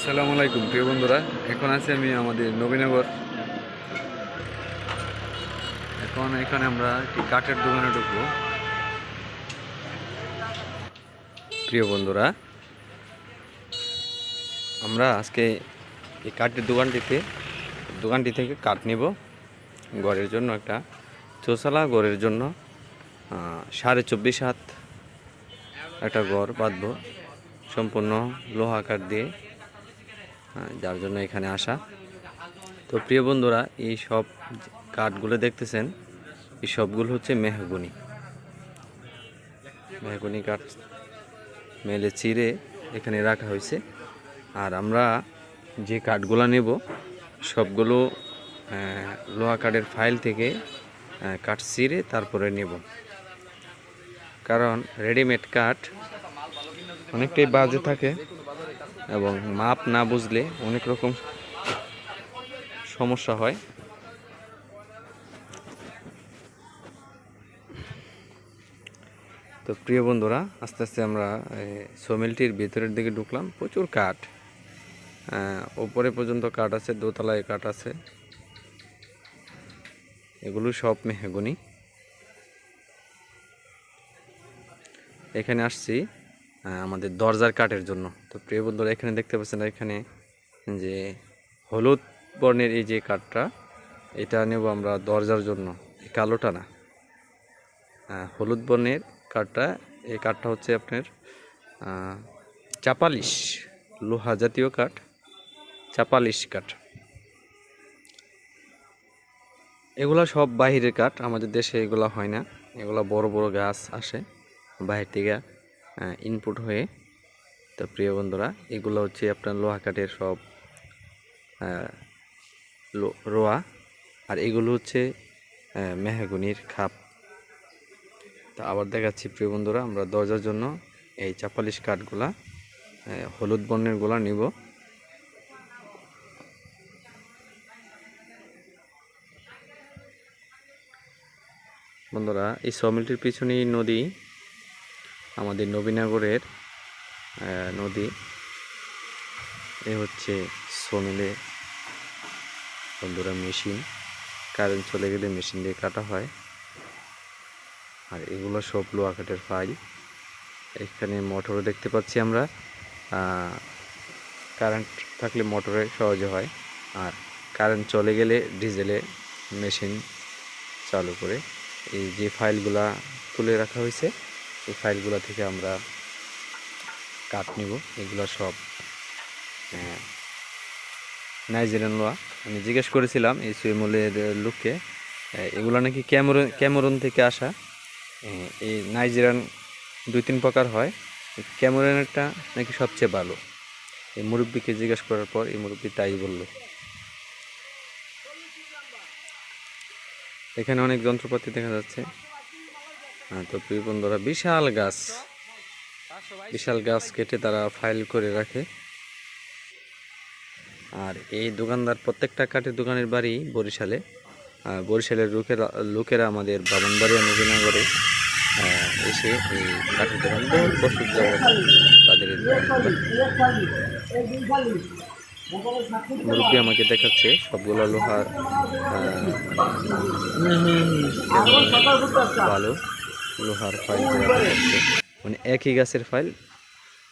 আসসালামু আলাইকুম, প্রিয় বন্ধুরা। এখন আছি আমি আমাদের নবীনগর। এখন এখানে আমরা একটি কাঠের দোকানে ঢুকবো। প্রিয় বন্ধুরা, আমরা আজকে এই কাঠের দোকানটিতে, দোকানটি থেকে কাঠ নিব। ঘরের জন্য একটা চোসালা ঘরের জন্য সাড়ে চব্বিশ হাত একটা ঘর বাঁধবো। সম্পূর্ণ লোহা কাঠ দিয়ে। যার জন্য এখানে আসা। তো প্রিয় বন্ধুরা, এই সব কাঠগুলো দেখতেছেন, এই সবগুলো হচ্ছে মেহগুনি। মেহগুনি কাঠ মেলে চিরে এখানে রাখা হয়েছে। আর আমরা যে কাঠগুলো নেব, সবগুলো লোহা কাঠের ফাইল থেকে কাঠ চিরে তারপরে নেব। কারণ রেডিমেড কাঠ অনেকটাই বাজে থাকে। এবং মাপ না বুঝলে অনেক রকম সমস্যা হয়। তো প্রিয় বন্ধুরা, আস্তে আস্তে আমরা সোমেলটির ভিতরের দিকে ঢুকলাম। প্রচুর কাঠ। ওপরে পর্যন্ত কাঠ আছে, দোতলায় কাঠ আছে। এগুলো সব মেহগুনি। এখানে আসছি। আমাদের দরজার কাঠের জন্য। তো প্রিয় বন্ধুরা, এখানে দেখতে পাচ্ছেন এখানে যে হলুদ বর্ণের এই যে কাঠটা, এটা নেব আমরা দরজার জন্য। এই কালোটা না। হলুদ বর্ণের কাঠটা, এই কাঠটা হচ্ছে আপনার চাপালিশ, লোহা জাতীয় কাঠ, চাপালিশ কাঠ। এগুলা সব বাহিরের কাঠ, আমাদের দেশে এগুলা হয় না। এগুলা বড় বড় গাছ আসে, বাহির থেকে। ইনপুট হয়ে, তো প্রিয় বন্ধুরা, এগুলো হচ্ছে আপনার লোহা কাঠের সব রোয়া, আর এগুলো হচ্ছে মেহগুনির খাপ। তো আবার দেখাচ্ছি, প্রিয় বন্ধুরা, আমরা দরজার জন্য এই চাপালিশ কাঠগুলা হলুদ বর্ণেরগুলা নিব। বন্ধুরা, এই সমিলটির পিছনেই নদী আমাদের নবীনগরের নদী। এ হচ্ছে সমিলে বন্ধুরা, মেশিন। কারেন্ট চলে গেলে মেশিন দিয়ে কাটা হয়। আর এগুলো সব লোহা কাঠের ফাইল। এখানে মোটরও দেখতে পাচ্ছি আমরা। কারেন্ট থাকলে মোটরে সহজে হয়। আর কারেন্ট চলে গেলে ডিজেলে মেশিন চালু করে। এই যে ফাইলগুলা তুলে রাখা হয়েছে এই ফাইলগুলো থেকে আমরা কাঠ নিব এগুলো সব আহ, নাইজেরিয়ান লোয়া আমি জিজ্ঞেস করেছিলাম এই সুইমুলের লুককে এগুলো নাকি ক্যামেরন ক্যামেরন থেকে আসা? এই নাইজেরিয়ান দুই তিন প্রকার হয়। এই নাকি সবচেয়ে ভালো। এই মুরব্বীকে জিজ্ঞেস করার পর এই মুরব্বী তাই বলল। এখানে অনেক যন্ত্রপাতি দেখা যাচ্ছে। হ্যাঁ, তো প্রিয় বন্ধুরা বিশাল গাছ। বিশাল গাছ কেটে তারা ফাইল করে রাখে। আর এই দোকানদার প্রত্যেকটা কাঠের দোকানের বাড়ি বরিশালে। বরিশালের লোকেরা লোকেরা আমাদের বামনবাড়িয়া নবীনগরে এসে এই কাঠের দোকান বহু যাবত তাদের। মুরব্বী আমাকে দেখাচ্ছে সবগুলো লোহার আহ, ভালো। লোহার ফাইল দেখাচ্ছে। মানে একই গাছের ফাইল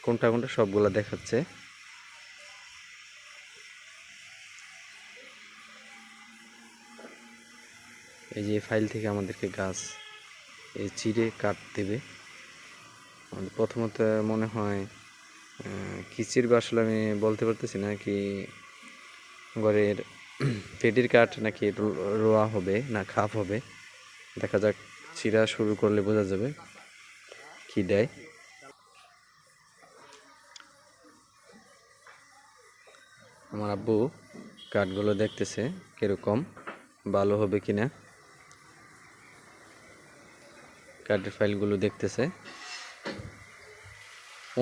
কোনটা কোনটা সবগুলা দেখাচ্ছে। এই যে ফাইল থেকে আমাদেরকে গাছ এই চিড়ে কাট দেবে। প্রথমত মনে হয় আহ, কি চিরবে আসলে আমি বলতে পারতেছি না কি ঘরের পেটির কাঠ নাকি রোয়া হবে না খাপ হবে। দেখা যাক চিরা শুরু করলে বোঝা যাবে কি দেয়। আমার আব্বু কাঠগুলো দেখতেছে কীরকম, ভালো হবে কিনা। কাঠের ফাইলগুলো দেখতেছে।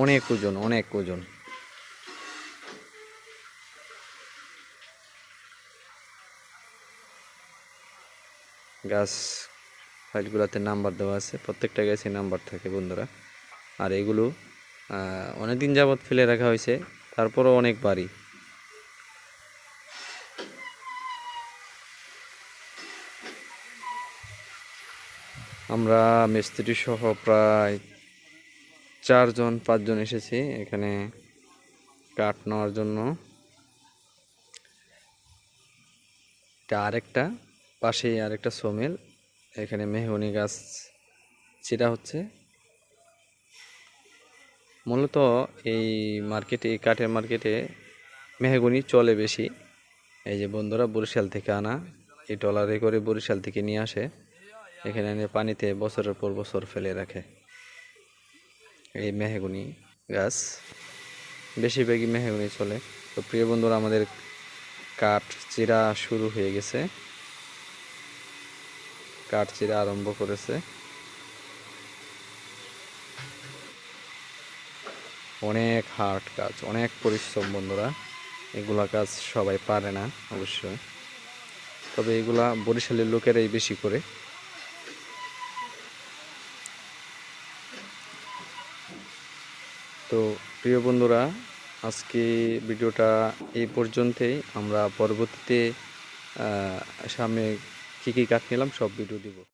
অনেক ওজন অনেক ওজন। গাছ ফাইলগুলোতে নাম্বার দেওয়া আছে। প্রত্যেকটা গাছে নাম্বার থাকে বন্ধুরা। আর এগুলো অনেক দিন যাবৎ ফেলে রাখা হয়েছে। তারপরও অনেক বাড়ি। আমরা মিস্ত্রি সহ প্রায় চারজন, পাঁচজন এসেছি এখানে কাঠ নেওয়ার জন্য। এটা আরেকটা, পাশেই আরেকটা সোমেল। এখানে মেহগনি গাছ চিরা হচ্ছে মূলত এই মার্কেটে, এই কাঠের মার্কেটে মেহগনি চলে বেশি। এই যে বন্ধুরা, বরিশাল থেকে আনা, এই ট্রলারে করে বরিশাল থেকে নিয়ে আসে। এখানে এনে পানিতে বছরের পর বছর ফেলে রাখে এই মেহগুনি গাছ। বেশিরভাগই মেহগুনি চলে। তো প্রিয় বন্ধুরা, আমাদের কাঠ চিরা শুরু হয়ে গেছে। কাঠ চিরা আরম্ভ করেছে। অনেক হার্ড কাজ, অনেক পরিশ্রম বন্ধুরা। এগুলা কাজ সবাই পারে না, অবশ্যই। তবে এগুলা বরিশালের লোকেরাই বেশি করে। তো প্রিয় বন্ধুরা, আজকে ভিডিওটা এই পর্যন্তই। আমরা পরবর্তীতে সামনে কী কি কাঠ নিলাম সব ভিডিও দিব।